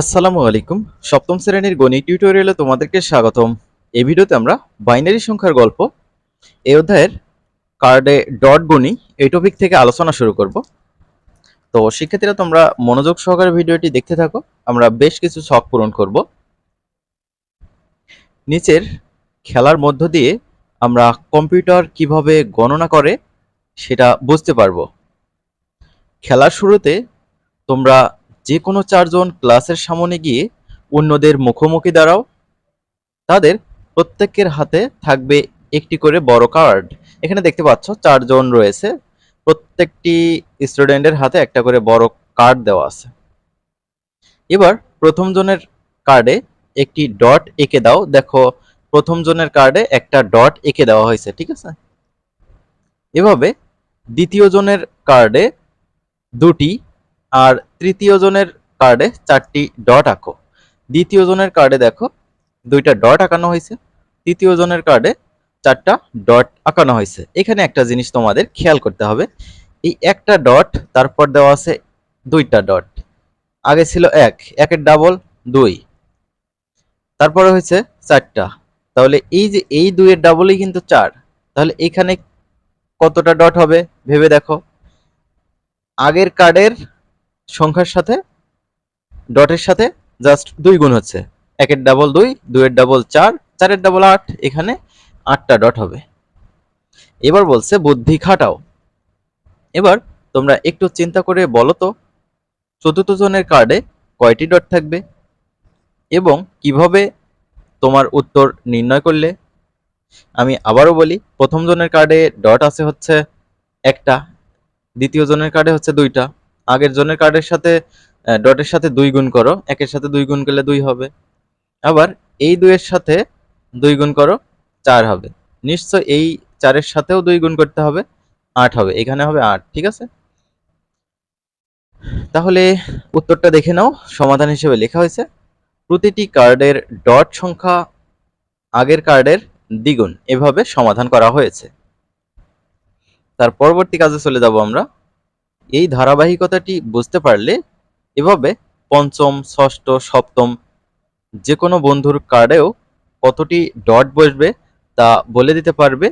আসসালামু আলাইকুম। সপ্তম শ্রেণির গণিত টিউটোরিয়ালে তোমাদেরকে স্বাগতম। এই ভিডিওতে আমরা বাইনারি সংখ্যার গল্প, এই অধ্যায়ের কার্ডে ডট গণি, এই টপিক থেকে আলোচনা শুরু করব। তো শিক্ষার্থীরা, তোমরা মনোযোগ সহকারে ভিডিওটি দেখতে থাকো। আমরা বেশ কিছু শখ পূরণ করব। নিচের খেলার মধ্য দিয়ে আমরা কম্পিউটার কীভাবে গণনা করে সেটা বুঝতে পারব। খেলার শুরুতে তোমরা যে কোনো চারজন ক্লাসের সামনে গিয়ে অন্যদের মুখোমুখি দাঁড়াও। তাদের প্রত্যেকের হাতে থাকবে একটি করে বড় কার্ড। এখানে দেখতে পাচ্ছ চারজন রয়েছে। প্রত্যেকটি স্টুডেন্টের হাতে একটা করে বড় কার্ড দেওয়া আছে। এবার প্রথম জনের কার্ডে একটি ডট এঁকে দাও। দেখো, প্রথম জনের কার্ডে একটা ডট এঁকে দেওয়া হয়েছে, ঠিক আছে? এভাবে দ্বিতীয় জনের কার্ডে দুটি আর তৃতীয় জনের কার্ডে চারটি ডট আঁকো। দ্বিতীয় জনের কার্ডে দেখো, দুইটা ডট আঁকানো হয়েছে। তৃতীয় জনের কার্ডে চারটা ডট আঁকানো হয়েছে। এখানে একটা জিনিস তোমাদের খেয়াল করতে হবে, এই একটা ডট তারপর দেওয়া আছে দুইটা ডট আগে ছিল এক, একের ডাবল দুই। তারপরে হয়েছে চারটা। তাহলে এই যে এই দুইয়ের ডাবলই কিন্তু চার। তাহলে এখানে কতটা ডট হবে ভেবে দেখো। আগের কার্ডের সংখ্যার সাথে, ডটের সাথে জাস্ট দুই গুণ হচ্ছে। একের ডাবল দুই, দুইয়ের ডাবল চার, চারের ডাবল আট, এখানে আটটা ডট হবে। এবার বলছে বুদ্ধি খাটাও। এবার তোমরা একটু চিন্তা করে বলো তো, চতুর্থ জনের কার্ডে কয়টি ডট থাকবে? এবং কীভাবে তোমার উত্তর নির্ণয় করলে? আমি আবারও বলি, প্রথম জনের কার্ডে ডট আছে হচ্ছে একটা, দ্বিতীয় জনের কার্ডে হচ্ছে দুইটা। আগের জনের কার্ডের সাথে ডটের সাথে দুই গুণ করো। একের সাথে দুই গুণ করলে দুই হবে। আবার এই দুইয়ের সাথে দুই গুণ করো, চার হবে। নিশ্চয় এই চারের সাথেও দুই গুণ করতে হবে, আট হবে। এখানে হবে আট, ঠিক আছে? তাহলে উত্তরটা দেখে নাও, সমাধান হিসেবে লেখা হয়েছে। প্রতিটি কার্ডের ডট সংখ্যা আগের কার্ডের দ্বিগুণ। এভাবে সমাধান করা হয়েছে। তার পরবর্তী কাজে চলে যাব আমরা। এই ধারাবাহিকতাটি বুঝতে পারলে এভাবে পঞ্চম, ষষ্ঠ, সপ্তম যে কোনো বন্ধুর কার্ডেও কতটি ডট বসবে তা বলে দিতে পারবে।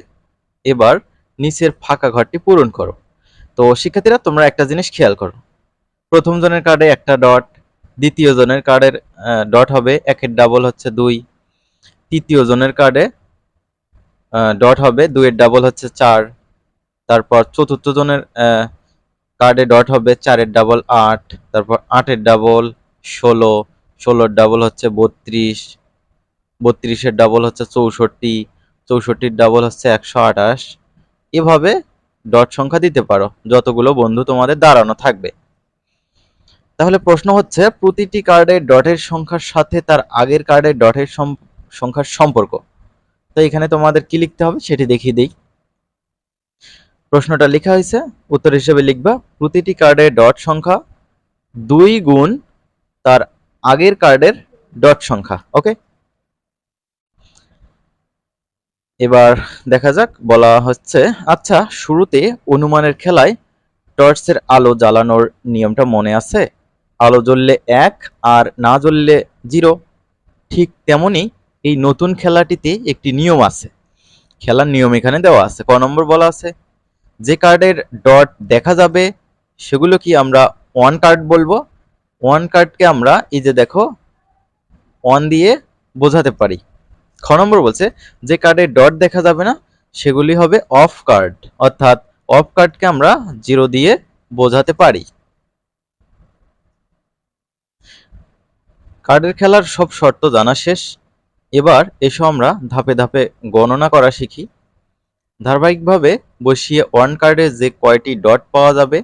এবার নিচের ফাঁকা ঘরটি পূরণ করো। তো শিক্ষার্থীরা, তোমরা একটা জিনিস খেয়াল করো। প্রথম জনের কার্ডে একটা ডট দ্বিতীয় জনের কার্ডের ডট হবে একের ডাবল হচ্ছে দুই। তৃতীয় জনের কার্ডে ডট হবে দুইয়ের ডাবল হচ্ছে চার। তারপর চতুর্থ জনের কার্ডে ডট হবে চারের ডাবল আট, তারপর আটের ডাবল ষোলো, ষোলোর ডাবল হচ্ছে বত্রিশ, বত্রিশের ডাবল হচ্ছে চৌষট্টি, চৌষট্টির ডাবল হচ্ছে একশো আঠাশ। এভাবে ডট সংখ্যা দিতে পারো, যতগুলো বন্ধু তোমাদের দাঁড়ানো থাকবে। তাহলে প্রশ্ন হচ্ছে, প্রতিটি কার্ডের ডটের সংখ্যার সাথে তার আগের কার্ডের ডটের সংখ্যার সম্পর্ক। তো এখানে তোমাদের কি লিখতে হবে সেটি দেখিয়ে দিই। প্রশ্নটা লেখা হয়েছে, উত্তর হিসেবে লিখবা, প্রতিটি কার্ডের ডট সংখ্যা দুই গুণ তার আগের কার্ডের ডট সংখ্যা, ওকে? এবার দেখা যাক, বলা হচ্ছে আচ্ছা শুরুতে অনুমানের খেলায় টর্চের আলো জ্বালানোর নিয়মটা মনে আছে? আলো জ্বললে এক আর না জ্বললে জিরো। ঠিক তেমনি এই নতুন খেলাটিতে একটি নিয়ম আছে। খেলার নিয়ম এখানে দেওয়া আছে। ক নম্বর বলা আছে? যে কার্ডের ডট দেখা যাবে, সেগুলো কি আমরা ওয়ান কার্ড বলব? ওয়ান কার্ডকে আমরা এই যে দেখো ওয়ান দিয়ে বোঝাতে পারি। খ নম্বর বলছে, যে কার্ডের ডট দেখা যাবে না, সেগুলি হবে অফ কার্ড অর্থাৎ অফ কার্ডকে আমরা জিরো দিয়ে বোঝাতে পারি। কার্ডের খেলার সব শর্ত জানা শেষ। এবার এসো আমরা ধাপে ধাপে গণনা করা শিখি। ধারাবাহিকভাবে বসিয়ে ওয়ান কার্ডে যে কয়টি ডট পাওয়া যাবে,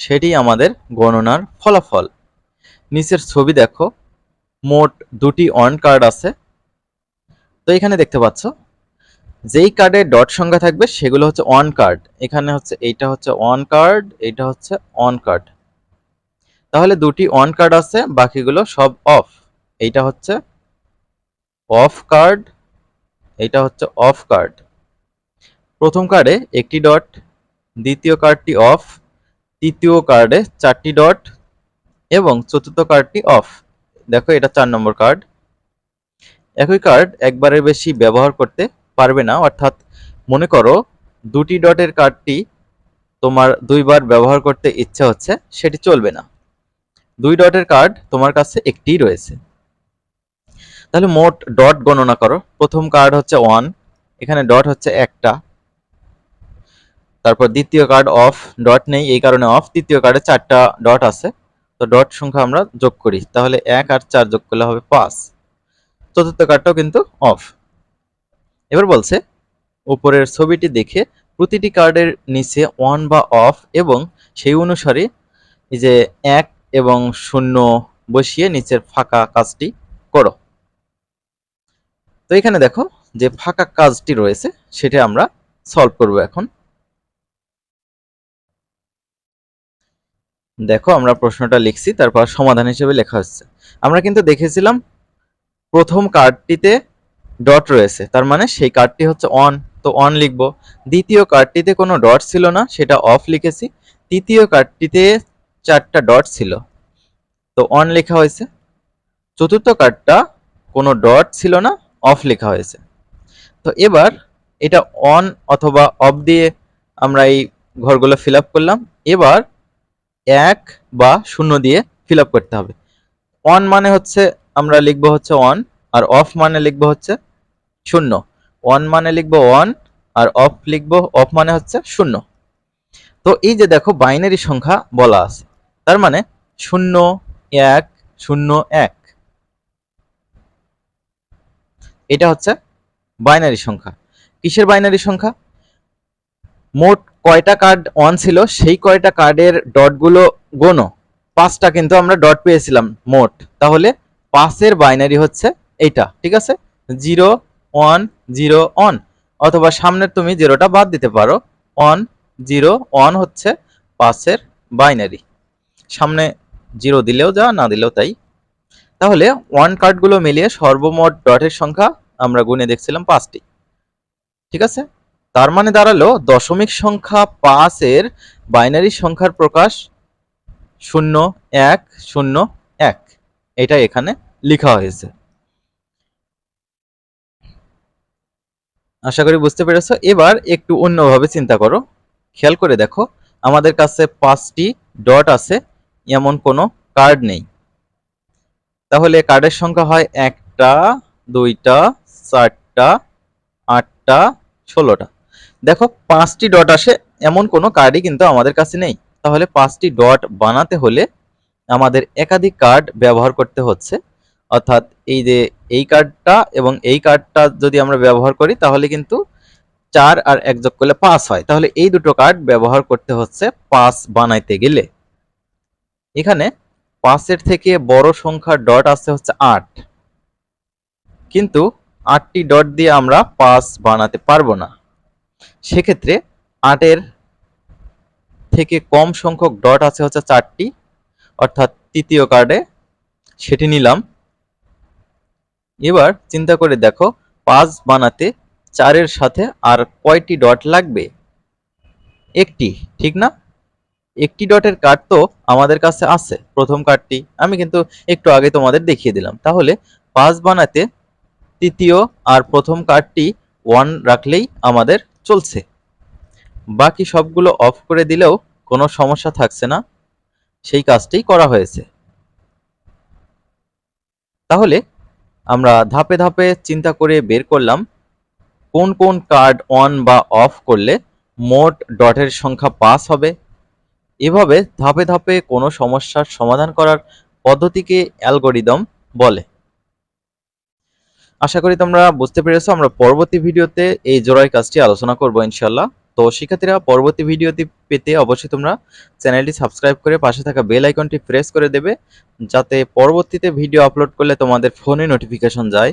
সেটি আমাদের গণনার ফলাফল। নিচের ছবি দেখো, মোট দুটি অন কার্ড আছে। তো এখানে দেখতে পাচ্ছ, যেই কার্ডে ডট সংখ্যা থাকবে, সেগুলো হচ্ছে অন কার্ড এখানে হচ্ছে এইটা হচ্ছে অন কার্ড এইটা হচ্ছে অন কার্ড তাহলে দুটি অন কার্ড আছে, বাকিগুলো সব অফ এইটা হচ্ছে অফ কার্ড এইটা হচ্ছে অফ কার্ড প্রথম কার্ডে একটি ডট দ্বিতীয় কার্ডটি অফ তৃতীয় কার্ডে চারটি ডট এবং চতুর্থ কার্ডটি অফ দেখো, এটা চার নম্বর কার্ড একই কার্ড একবারের বেশি ব্যবহার করতে পারবে না, অর্থাৎ মনে করো দুটি ডটের কার্ডটি তোমার দুইবার ব্যবহার করতে ইচ্ছা হচ্ছে, সেটি চলবে না। দুই ডটের কার্ড তোমার কাছে একটিই রয়েছে। তাহলে মোট ডট গণনা করো। প্রথম কার্ড হচ্ছে ওয়ান এখানে ডট হচ্ছে একটা। তারপর দ্বিতীয় কার্ড অফ ডট নেই, এই কারণে অফ তৃতীয় কার্ডে চারটা ডট আছে। তো ডট সংখ্যা আমরা যোগ করি, তাহলে এক আর চার যোগ করলে হবে পাঁচ। চতুর্থ কার্ডটাও কিন্তু অফ এবার বলছে, উপরের ছবিটি দেখে প্রতিটি কার্ডের নিচে ওয়ান বা অফ এবং সেই অনুসারে যে এক এবং শূন্য বসিয়ে নিচের ফাঁকা কাজটি করো। তো এখানে দেখো যে ফাঁকা কাজটি রয়েছে, সেটা আমরা সলভ করব এখন। দেখো আমরা প্রশ্নটা লিখছি, তারপর সমাধান হিসেবে লেখা হচ্ছে। আমরা কিন্তু দেখেছিলাম প্রথম কার্ডটিতে ডট রয়েছে, তার মানে সেই কার্ডটি হচ্ছে অন তো অন লিখব। দ্বিতীয় কার্ডটিতে কোনো ডট ছিল না, সেটা অফ লিখেছি। তৃতীয় কার্ডটিতে চারটা ডট ছিল, তো অন লেখা হয়েছে। চতুর্থ কার্ডটা কোনো ডট ছিল না অফ লেখা হয়েছে। তো এবার এটা অন অথবা অফ দিয়ে আমরা এই ঘরগুলো ফিল করলাম। এবার এক বা শূন্য দিয়ে ফিল আপ করতে হবে। অন মানে হচ্ছে আমরা লিখব হচ্ছে অন আর অফ মানে লিখব হচ্ছে শূন্য। ওয়ান মানে লিখব ওয়ান আর অফ লিখব অফ মানে হচ্ছে শূন্য। তো এই যে দেখো বাইনারি সংখ্যা বলা আছে, তার মানে শূন্য, এক শূন্য, এক। এটা হচ্ছে বাইনারি সংখ্যা। কিসের বাইনারি সংখ্যা? মোট কয়টা কার্ড অন ছিল, সেই কয়টা কার্ডের ডটগুলো গোনো। পাঁচটা কিন্তু আমরা ডট পেয়েছিলাম, মোট। তাহলে পাঁচের বাইনারি হচ্ছে এইটা, ঠিক আছে? জিরো ওয়ান জিরো অন অথবা সামনের তুমি জিরোটা বাদ দিতে পারো। ওয়ান জিরো ওয়ান হচ্ছে পাঁচের বাইনারি সামনে জিরো দিলেও যা, না দিলেও তাই। তাহলে ওয়ান কার্ডগুলো মিলিয়ে সর্বমোট ডটের সংখ্যা আমরা গুনে দেখছিলাম পাঁচটি। ঠিক আছে? তার মানে দাঁড়াল দশমিক সংখ্যা পাঁচের বাইনারি সংখ্যার প্রকাশ শূন্য, এক শূন্য, এক। এটা এখানে লেখা হয়েছে। আশা করি বুঝতে পেরেছ। এবার একটু অন্যভাবে চিন্তা করো। খেয়াল করে দেখো, আমাদের কাছে পাঁচটি ডট আছে, এমন কোনো কার্ড নেই। তাহলে কার্ডের সংখ্যা হয় একটা, দুইটা, চারটা, আটটা, ষোলোটা। দেখো, পাঁচটি ডট আসে, এমন কোনো কার্ডই কিন্তু আমাদের কাছে নেই। তাহলে পাঁচটি ডট বানাতে হলে আমাদের একাধিক কার্ড ব্যবহার করতে হচ্ছে। অর্থাৎ এই যে এই কার্ডটা এবং এই কার্ডটা যদি আমরা ব্যবহার করি, তাহলে কিন্তু চার আর এক যোগ করলে পাঁচ হয়। তাহলে এই দুটো কার্ড ব্যবহার করতে হচ্ছে পাঁচ বানাইতে গেলে। এখানে পাঁচের থেকে বড় সংখ্যার ডট আছে হচ্ছে আট। কিন্তু আটটি ডট দিয়ে আমরা পাঁচ বানাতে পারব না। সেক্ষেত্রে আটের থেকে কম সংখ্যক ডট আছে হচ্ছে চারটি। অর্থাৎ তৃতীয় কার্ডে সেটি নিলাম। এবার চিন্তা করে দেখো, পাঁচ বানাতে চারের সাথে আর কয়টি ডট লাগবে? একটি, ঠিক না? একটি ডটের কার্ড তো আমাদের কাছে আছে, প্রথম কার্ডটি আমি কিন্তু একটু আগে তোমাদের দেখিয়ে দিলাম। তাহলে পাঁচ বানাতে তৃতীয় আর প্রথম কার্ডটি ওয়ান রাখলেই আমাদের চলছে। বাকি সবগুলো অফ করে দিলেও কোনো সমস্যা থাকছে না। সেই কাজটি করা হয়েছে। তাহলে আমরা ধাপে ধাপে চিন্তা করে বের করলাম, কোন কোন কার্ড অন বা অফ করলে মোট ডটের সংখ্যা পাস হবে। এভাবে ধাপে ধাপে কোনো সমস্যার সমাধান করার পদ্ধতিকে অ্যালগোরিদম বলে। আশা করি তোমরা বুঝতে পেরেছ, আমরা পরবর্তী ভিডিওতে এই জোড়াই কাজটি আলোচনা করব ইনশাল্লাহ তো শিক্ষার্থীরা, পরবর্তী ভিডিওটি পেতে অবশ্যই তোমরা চ্যানেলটি সাবস্ক্রাইব করে পাশে থাকা বেল আইকনটি প্রেস করে দেবে, যাতে পরবর্তীতে ভিডিও আপলোড করলে তোমাদের ফোনে নোটিফিকেশন যায়।